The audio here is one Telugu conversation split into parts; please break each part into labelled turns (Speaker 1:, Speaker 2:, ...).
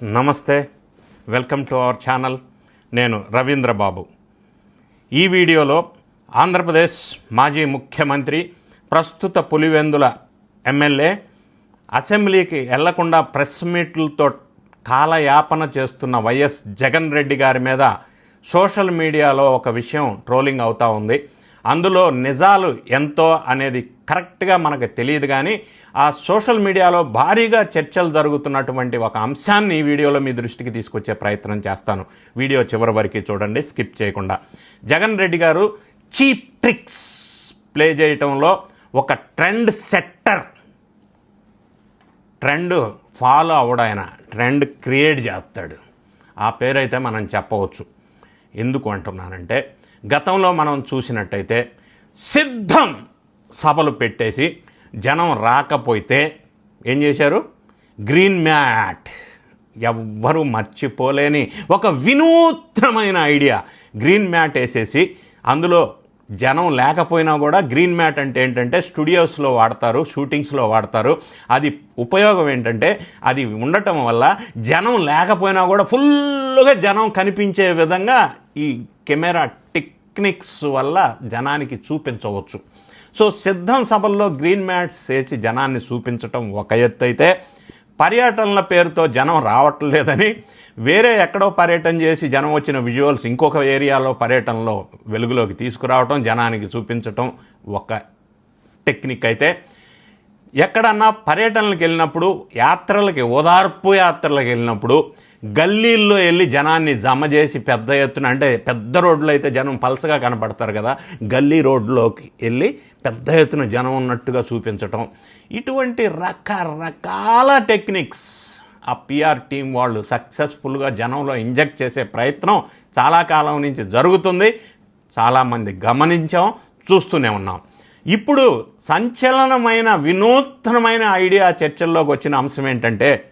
Speaker 1: నమస్తే వెల్కమ్ టు అవర్ ఛానల్. నేను రవీంద్ర బాబు. ఈ వీడియోలో ఆంధ్రప్రదేశ్ మాజీ ముఖ్యమంత్రి ప్రస్తుత పులివెందుల ఎమ్మెల్యే అసెంబ్లీకి వెళ్ళకుండా ప్రెస్ మీట్లతో కాలయాపన చేస్తున్న వైఎస్ జగన్ రెడ్డి గారి మీద సోషల్ మీడియాలో ఒక విషయం ట్రోలింగ్ అవుతూ ఉంది. అందులో నిజాలు ఎంతో అనేది కరెక్ట్గా మనకు తెలియదు కానీ ఆ సోషల్ మీడియాలో భారీగా చర్చలు జరుగుతున్నటువంటి ఒక అంశాన్ని ఈ వీడియోలో మీ దృష్టికి తీసుకొచ్చే ప్రయత్నం చేస్తాను. వీడియో చివరి వరకు చూడండి స్కిప్ చేయకుండా. జగన్ రెడ్డి గారు చీప్ ట్రిక్స్ ప్లే చేయటంలో ఒక ట్రెండ్ సెట్టర్. ట్రెండ్ ఫాలో అవడాయన ట్రెండ్ క్రియేట్ చేస్తాడు. ఆ పేరైతే మనం చెప్పవచ్చు. ఎందుకు అంటున్నానంటే గతంలో మనం చూసినట్టయితే సిద్ధం సభలు పెట్టేసి జనం రాకపోతే ఏం చేశారు? Green mat. ఎవ్వరూ మర్చిపోలేని ఒక వినూత్నమైన ఐడియా. గ్రీన్ మ్యాట్ వేసేసి అందులో జనం లేకపోయినా కూడా గ్రీన్ మ్యాట్ అంటే ఏంటంటే స్టూడియోస్లో వాడతారు షూటింగ్స్లో వాడతారు. అది ఉపయోగం ఏంటంటే అది ఉండటం వల్ల జనం లేకపోయినా కూడా ఫుల్గా జనం కనిపించే విధంగా ఈ కెమెరా టెక్నిక్స్ వల్ల జనానికి చూపించవచ్చు. సో సిద్ధం సభల్లో గ్రీన్ మ్యాట్స్ వేసి జనాన్ని చూపించటం ఒక ఎత్తు అయితే పర్యటనల పేరుతో జనం రావట్లేదని వేరే ఎక్కడో పర్యటన చేసి జనం వచ్చిన విజువల్స్ ఇంకొక ఏరియాలో పర్యటనలో వెలుగులోకి తీసుకురావటం జనానికి చూపించటం ఒక టెక్నిక్ అయితే ఎక్కడన్నా పర్యటనలకు వెళ్ళినప్పుడు యాత్రలకి ఓదార్పు యాత్రలకు వెళ్ళినప్పుడు గల్లీల్లో వెళ్ళి జనాన్ని జమ చేసి పెద్ద ఎత్తున అంటే పెద్ద రోడ్లు అయితే జనం పలసగా కనపడతారు కదా గల్లీ రోడ్లోకి వెళ్ళి పెద్ద ఎత్తున జనం ఉన్నట్టుగా చూపించటం. ఇటువంటి రకరకాల టెక్నిక్స్ ఆ పిఆర్ టీం వాళ్ళు సక్సెస్ఫుల్గా జనంలో ఇంజెక్ట్ చేసే ప్రయత్నం చాలా కాలం నుంచి జరుగుతుంది. చాలామంది గమనించాం చూస్తూనే ఉన్నాం. ఇప్పుడు సంచలనమైన వినూత్నమైన ఐడియా చర్చల్లోకి వచ్చిన అంశం ఏంటంటే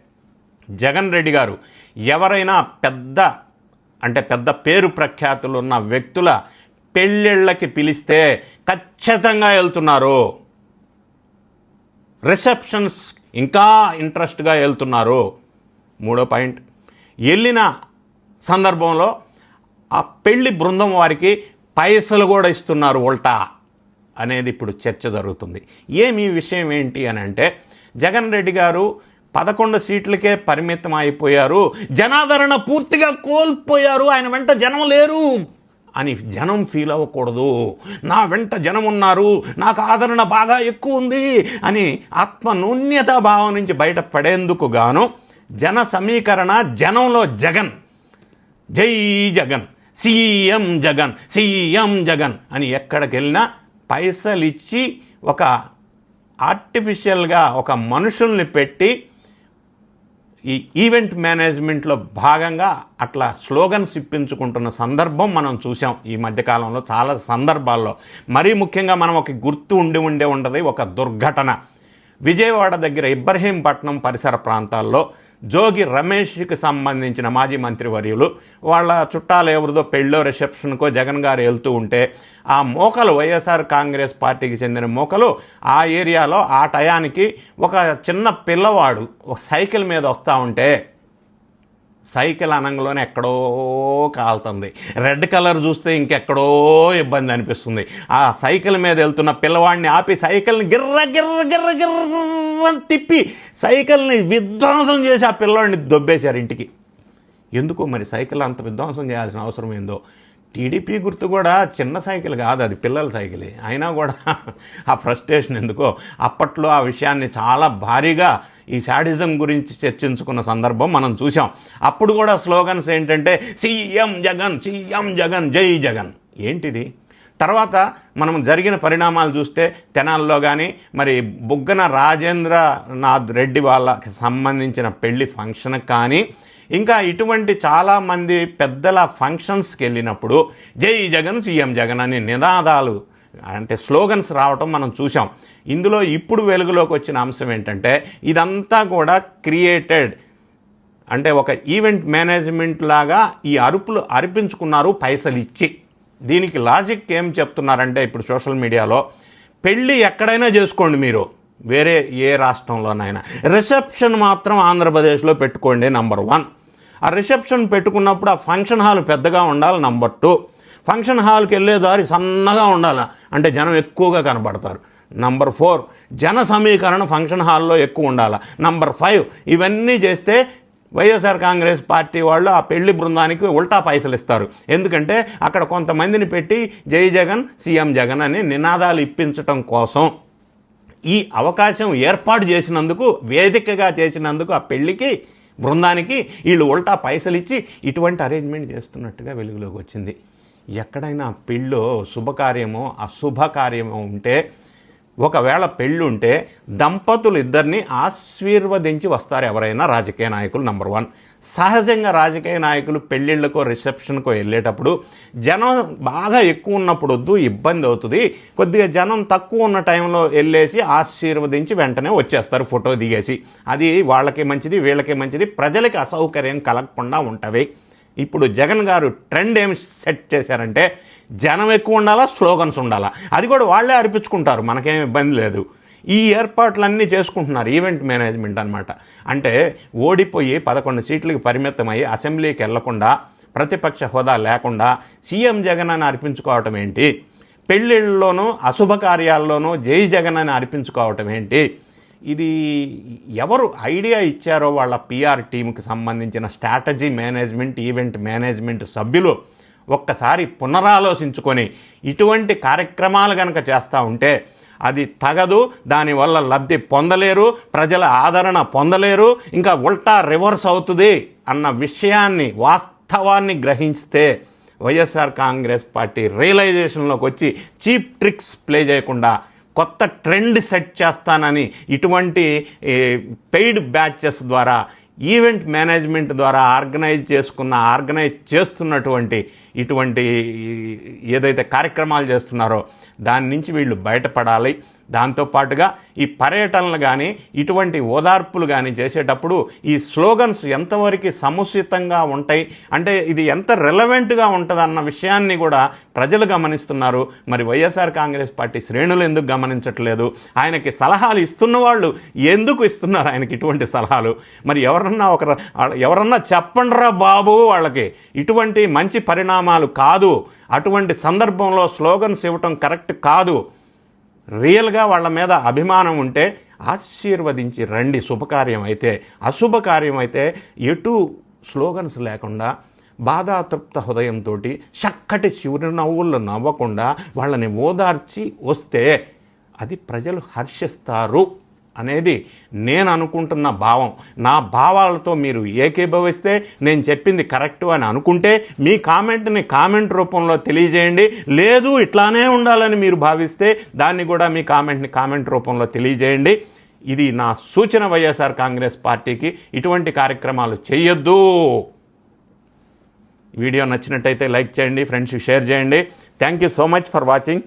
Speaker 1: జగన్ రెడ్డి గారు ఎవరైనా పెద్ద అంటే పెద్ద పేరు ప్రఖ్యాతులు ఉన్న వ్యక్తుల పెళ్ళిళ్ళకి పిలిస్తే ఖచ్చితంగా వెళ్తున్నారు. రిసెప్షన్స్ ఇంకా ఇంట్రెస్ట్గా వెళ్తున్నారు. మూడో పాయింట్. వెళ్ళిన సందర్భంలో ఆ పెళ్ళి బృందం వారికి పైసలు కూడా ఇస్తున్నారు ఉల్టా అనేది ఇప్పుడు చర్చ జరుగుతుంది. ఏమి విషయం ఏంటి అని అంటే జగన్ రెడ్డి గారు పదకొండు సీట్లకే పరిమితం అయిపోయారు జనాదరణ పూర్తిగా కోల్పోయారు. ఆయన వెంట జనం లేరు అని జనం ఫీల్ అవ్వకూడదు. నా వెంట జనం ఉన్నారు. నాకు ఆదరణ బాగా ఎక్కువ ఉంది అని ఆత్మ నూన్యత భావం నుంచి బయటపడేందుకు గాను జన సమీకరణ జనంలో జగన్. జై జగన్. సీఎం జగన్. సీఎం జగన్ అని ఎక్కడికి వెళ్ళినా పైసలు ఇచ్చి ఒక ఆర్టిఫిషియల్గా ఒక మనుషుల్ని పెట్టి ఈ ఈవెంట్ మేనేజ్మెంట్లో భాగంగా అట్లా స్లోగన్స్ ఇప్పించుకుంటున్న సందర్భం మనం చూసాం ఈ మధ్యకాలంలో చాలా సందర్భాల్లో. మరీ ముఖ్యంగా మనం ఒక గుర్తు ఉండి ఉండే ఉండదు ఒక దుర్ఘటన. విజయవాడ దగ్గర ఇబ్రహీంపట్నం పరిసర ప్రాంతాల్లో జోగి రమేష్కి సంబంధించిన మాజీ మంత్రివర్యులు వాళ్ళ చుట్టాలు ఎవరిదో పెళ్ళో రిసెప్షన్కో జగన్ గారు వెళ్తూ ఉంటే ఆ మోకలు వైఎస్ఆర్ కాంగ్రెస్ పార్టీకి చెందిన మోకలు ఆ ఏరియాలో ఆ టయానికి ఒక చిన్న పిల్లవాడు ఒక సైకిల్ మీద వస్తూ ఉంటే సైకిల్ అనంగలోనే ఎక్కడో కాలుతుంది. రెడ్ కలర్ చూస్తే ఇంకెక్కడో ఇబ్బంది అనిపిస్తుంది. ఆ సైకిల్ మీద వెళ్తున్న పిల్లవాడిని ఆపి సైకిల్ని గిర్ర గిర్ర గిర్ర గిర్ర అని తిప్పి సైకిల్ని విధ్వంసం చేసి ఆ పిల్లోడిని దొబ్బేశారు ఇంటికి. ఎందుకు మరి సైకిల్ అంత విధ్వంసం చేయాల్సిన అవసరం ఏందో? టీడీపీ గుర్తు కూడా చిన్న సైకిల్ కాదు అది పిల్లల సైకిల్. అయినా కూడా ఆ ఫ్రస్ట్రేషన్ ఎందుకో? అప్పట్లో ఆ విషయాన్ని చాలా భారీగా ఈ శాడిజం గురించి చర్చించుకున్న సందర్భం మనం చూసాం అప్పుడు కూడా స్లోగన్స్ ఏంటంటే సీఎం జగన్ సీఎం జగన్ జై జగన్. ఏంటిది? తర్వాత మనం జరిగిన పరిణామాలు చూస్తే తెనాల్లో కానీ మరి బుగ్గన రాజేంద్రనాథ్ రెడ్డి వాళ్ళకి సంబంధించిన పెళ్ళి ఫంక్షన్ కానీ ఇంకా ఇటువంటి చాలామంది పెద్దల ఫంక్షన్స్కి వెళ్ళినప్పుడు జై జగన్ సీఎం జగన్ అనే నినాదాలు అంటే స్లోగన్స్ రావటం మనం చూసాం ఇందులో ఇప్పుడు వెలుగులోకి వచ్చిన అంశం ఏంటంటే ఇదంతా కూడా క్రియేటెడ్ అంటే ఒక ఈవెంట్ మేనేజ్మెంట్ లాగా ఈ అరుపులు అరిపించుకున్నారు పైసలు ఇచ్చి దీనికి లాజిక్ ఏం చెప్తున్నారంటే ఇప్పుడు సోషల్ మీడియాలో పెళ్ళి ఎక్కడైనా చేసుకోండి మీరు. వేరే ఏ రాష్ట్రంలోనైనా. రిసెప్షన్ మాత్రం ఆంధ్రప్రదేశ్లో పెట్టుకోండి నంబర్ వన్. ఆ రిసెప్షన్ పెట్టుకున్నప్పుడు ఆ ఫంక్షన్ హాల్ పెద్దగా ఉండాలి నంబర్ టూ. ఫంక్షన్ హాల్కి వెళ్ళే దారి సన్నగా ఉండాలి. అంటే జనం ఎక్కువగా కనబడతారు నంబర్ ఫోర్ జన సమీకరణ ఫంక్షన్ హాల్లో ఎక్కువ ఉండాలి. నంబర్ ఫైవ్ ఇవన్నీ చేస్తే వైఎస్ఆర్ కాంగ్రెస్ పార్టీ వాళ్ళు ఆ పెళ్ళి బృందానికి ఉల్టా పైసలు ఇస్తారు. ఎందుకంటే అక్కడ కొంతమందిని పెట్టి జై జగన్ సీఎం జగన్ అని నినాదాలు ఇప్పించటం కోసం ఈ అవకాశం ఏర్పాటు చేసినందుకు వేదికగా చేసినందుకు ఆ పెళ్ళికి బృందానికి వీళ్ళు ఉల్టా పైసలు ఇచ్చి ఇటువంటి అరేంజ్మెంట్ చేస్తున్నట్టుగా వెలుగులోకి వచ్చింది. ఎక్కడైనా పెళ్ళో శుభకార్యమో అశుభకార్యమో ఉంటే ఒకవేళ పెళ్ళి ఉంటే దంపతులు ఇద్దరిని ఆశీర్వదించి వస్తారు ఎవరైనా రాజకీయ నాయకులు నంబర్ వన్. సహజంగా రాజకీయ నాయకులు పెళ్ళిళ్ళకో రిసెప్షన్కో వెళ్ళేటప్పుడు జనం బాగా ఎక్కువ ఉన్నప్పుడు వద్దు ఇబ్బంది అవుతుంది. కొద్దిగా జనం తక్కువ ఉన్న టైంలో వెళ్ళేసి ఆశీర్వదించి వెంటనే వచ్చేస్తారు ఫోటో దిగేసి. అది వాళ్ళకి మంచిది వీళ్ళకి మంచిది ప్రజలకి అసౌకర్యం కలగకుండా ఉంటుంది ఇప్పుడు జగన్ గారు ట్రెండ్ ఏం సెట్ చేశారంటే జనం ఎక్కువ ఉండాలా స్లోగన్స్ ఉండాలా. అది కూడా వాళ్ళే అర్పించుకుంటారు మనకేం ఇబ్బంది లేదు. ఈ ఏర్పాట్లన్నీ చేసుకుంటున్నారు ఈవెంట్ మేనేజ్మెంట్ అనమాట అంటే ఓడిపోయి పదకొండు సీట్లకు పరిమితమై అసెంబ్లీకి వెళ్ళకుండా ప్రతిపక్ష హోదా లేకుండా సీఎం జగన్ అని అర్పించుకోవటం ఏంటి? పెళ్ళిళ్ళలోనూ అశుభ కార్యాల్లోనూ జై జగన్ అని అర్పించుకోవటం ఏంటి? ఇది ఎవరు ఐడియా ఇచ్చారో వాళ్ళ పిఆర్ టీంకి సంబంధించిన స్ట్రాటజీ మేనేజ్మెంట్ ఈవెంట్ మేనేజ్మెంట్ సభ్యులు ఒక్కసారి పునరాలోచించుకొని ఇటువంటి కార్యక్రమాలు కనుక చేస్తూ ఉంటే అది తగదు దానివల్ల లబ్ధి పొందలేరు ప్రజల ఆదరణ పొందలేరు ఇంకా ఉల్టా రివర్స్ అవుతుంది అన్న విషయాన్ని వాస్తవాన్ని గ్రహిస్తే వైఎస్ఆర్ కాంగ్రెస్ పార్టీ రియలైజేషన్లోకి వచ్చి చీప్ ట్రిక్స్ ప్లే చేయకుండా కొత్త ట్రెండ్ సెట్ చేస్తానని ఇటువంటి పెయిడ్ బ్యాచెస్ ద్వారా ఈవెంట్ మేనేజ్మెంట్ ద్వారా ఆర్గనైజ్ చేసుకున్న ఆర్గనైజ్ చేస్తున్నటువంటి ఇటువంటి ఏదైతే కార్యక్రమాలు చేస్తున్నారో దాని నుంచి వీళ్ళు బయటపడాలి. దాంతోపాటుగా ఈ పర్యటనలు కానీ ఇటువంటి ఓదార్పులు కానీ చేసేటప్పుడు ఈ స్లోగన్స్ ఎంతవరకు సముచితంగా ఉంటాయి? అంటే ఇది ఎంత రెలవెంట్గా ఉంటుందన్న విషయాన్ని కూడా ప్రజలు గమనిస్తున్నారు. మరి వైఎస్ఆర్ కాంగ్రెస్ పార్టీ శ్రేణులు ఎందుకు గమనించట్లేదు? ఆయనకి సలహాలు ఇస్తున్న వాళ్ళు ఎందుకు ఇస్తున్నారు ఆయనకి ఇటువంటి సలహాలు? మరి ఎవరన్నా ఒక ఎవరన్నా చెప్పండిరా బాబు వాళ్ళకి. ఇటువంటి మంచి పరిణామాలు కాదు. అటువంటి సందర్భంలో స్లోగన్స్ ఇవ్వటం కరెక్ట్ కాదు. రియల్గా వాళ్ళ మీద అభిమానం ఉంటే ఆశీర్వదించి రండి శుభకార్యం అయితే అశుభకార్యం అయితే ఎటు స్లోగన్స్ లేకుండా బాధాతృప్త హృదయంతో చక్కటి చిరునవ్వులు నవ్వకుండా వాళ్ళని ఓదార్చి వస్తే అది ప్రజలు హర్షిస్తారు. అనేది నేను అనుకుంటున్న భావం. నా భావాలతో మీరు ఏకీభవిస్తే నేను చెప్పింది కరెక్టు అని అనుకుంటే మీ కామెంట్ని కామెంట్ రూపంలో తెలియజేయండి. లేదు ఇట్లానే ఉండాలని మీరు భావిస్తే దాన్ని కూడా మీ కామెంట్ని కామెంట్ రూపంలో తెలియజేయండి. ఇది నా సూచన వైఎస్ఆర్ కాంగ్రెస్ పార్టీకి ఇటువంటి కార్యక్రమాలు చేయొద్దు. వీడియో నచ్చినట్టయితే లైక్ చేయండి ఫ్రెండ్స్కి షేర్ చేయండి. Thank you so much for watching